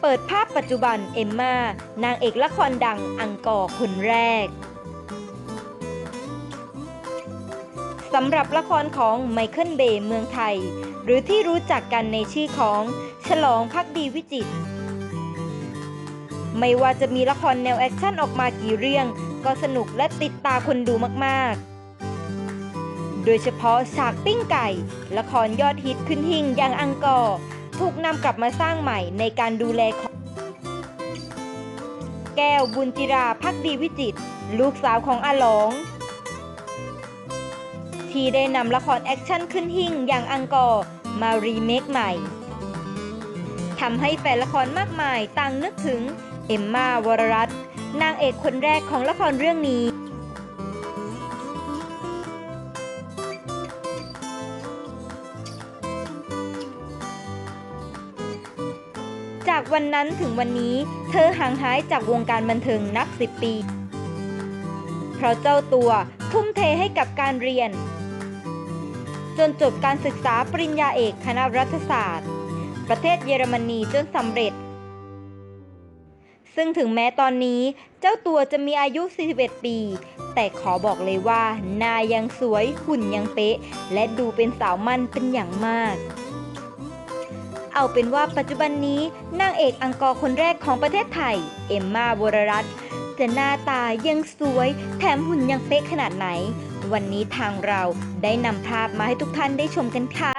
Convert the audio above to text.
เปิดภาพปัจจุบันเอมมา นางเอกละครดังอังกอร์คนแรกสำหรับละครของไมเคิลเบย์เมืองไทย หรือที่รู้จักกันในชื่อของฉลองพักดีวิจิตไม่ว่าจะมีละครแนวแอคชั่นออกมากี่เรื่อง ก็สนุกและติดตาคนดูมากๆ โดยเฉพาะฉากปิ้งไก่ ละครยอดฮิตขึ้นหิ่งอย่างอังกอร์ ถูกนำกลับมาสร้างใหม่ในการดูแลของแก้วบุญจิราพักดีวิจิตรลูกสาวของอาหลอง ที่ได้นำละครแอคชั่นขึ้นหิ่งอย่างอังกอร์มารีเมคใหม่ทำให้แฟนละครมากมายต่างนึกถึงเอมมาวรรัตน์นางเอกคนแรกของละครเรื่องนี้ จากวันนั้นถึงวันนี้ เธอห่างหายจากวงการบันเทิงนับสิบปี เพราะเจ้าตัวทุ่มเทให้กับการเรียน จนจบการศึกษาปริญญาเอกคณะรัฐศาสตร์ ประเทศเยอรมนีจนสำเร็จ ซึ่งถึงแม้ตอนนี้เจ้าตัวจะมีอายุ 41 ปี แต่ขอบอกเลยว่าหน้ายังสวยหุ่นยังเป๊ะ และดูเป็นสาวมั่นเป็นอย่างมาก เอาเป็นว่าปัจจุบันนี้นางเอกอังกอร์คนแรกของประเทศไทย เอมมาบรรัตน์จะหน้าตายังสวย แถมหุ่นยังเป๊ะขนาดไหน วันนี้ทางเราได้นำภาพมาให้ทุกท่านได้ชมกันค่ะ